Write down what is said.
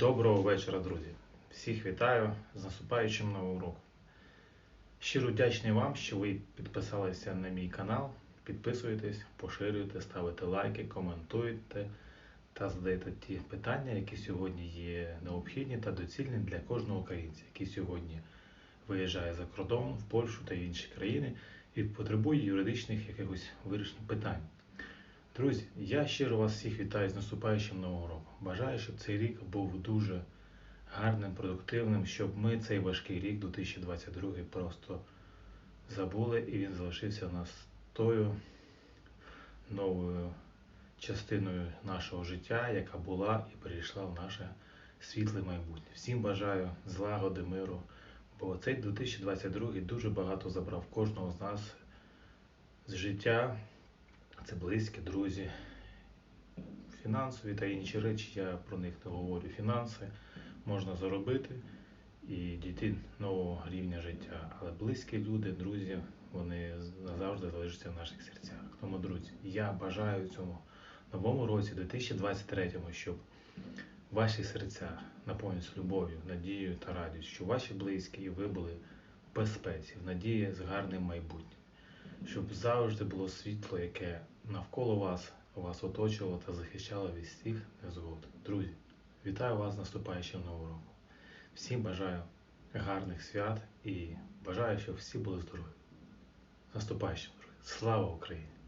Доброго вечора, друзі! Всіх вітаю з наступаючим новим роком. Щиро вдячний вам, що ви підписалися на мій канал. Підписуєтесь, поширюєте, ставите лайки, коментуєте та задаєте ті питання, які сьогодні є необхідні та доцільні для кожного українця, який сьогодні виїжджає за кордон в Польщу та інші країни і потребує юридичних якихось вирішень питань. Друзі, я щиро вас всіх вітаю з наступаючим новим роком. Бажаю, щоб цей рік був дуже гарним, продуктивним, щоб ми цей важкий рік 2022 просто забули і він залишився у нас тою новою частиною нашого життя, яка була і перейшла в наше світле майбутнє. Всім бажаю злагоди, миру, бо цей 2022 дуже багато забрав кожного з нас з життя. Це близькі, друзі, фінансові та інші речі, я про них не говорю. Фінанси можна заробити і дійти нового рівня життя. Але близькі люди, друзі, вони назавжди залишаться в наших серцях. Тому, друзі, я бажаю цьому новому році, 2023, щоб ваші серця наповнюються любов'ю, надією та радістю, щоб ваші близькі і ви були в безпеці, в надії з гарним майбутнім щоб завжди було світло, яке навколо вас, вас оточувало та захищало від всіх незгод. Друзі, вітаю вас з наступаючим новим роком. Всім бажаю гарних свят і бажаю, щоб всі були здорові. Наступаючим, друзі. Слава Україні!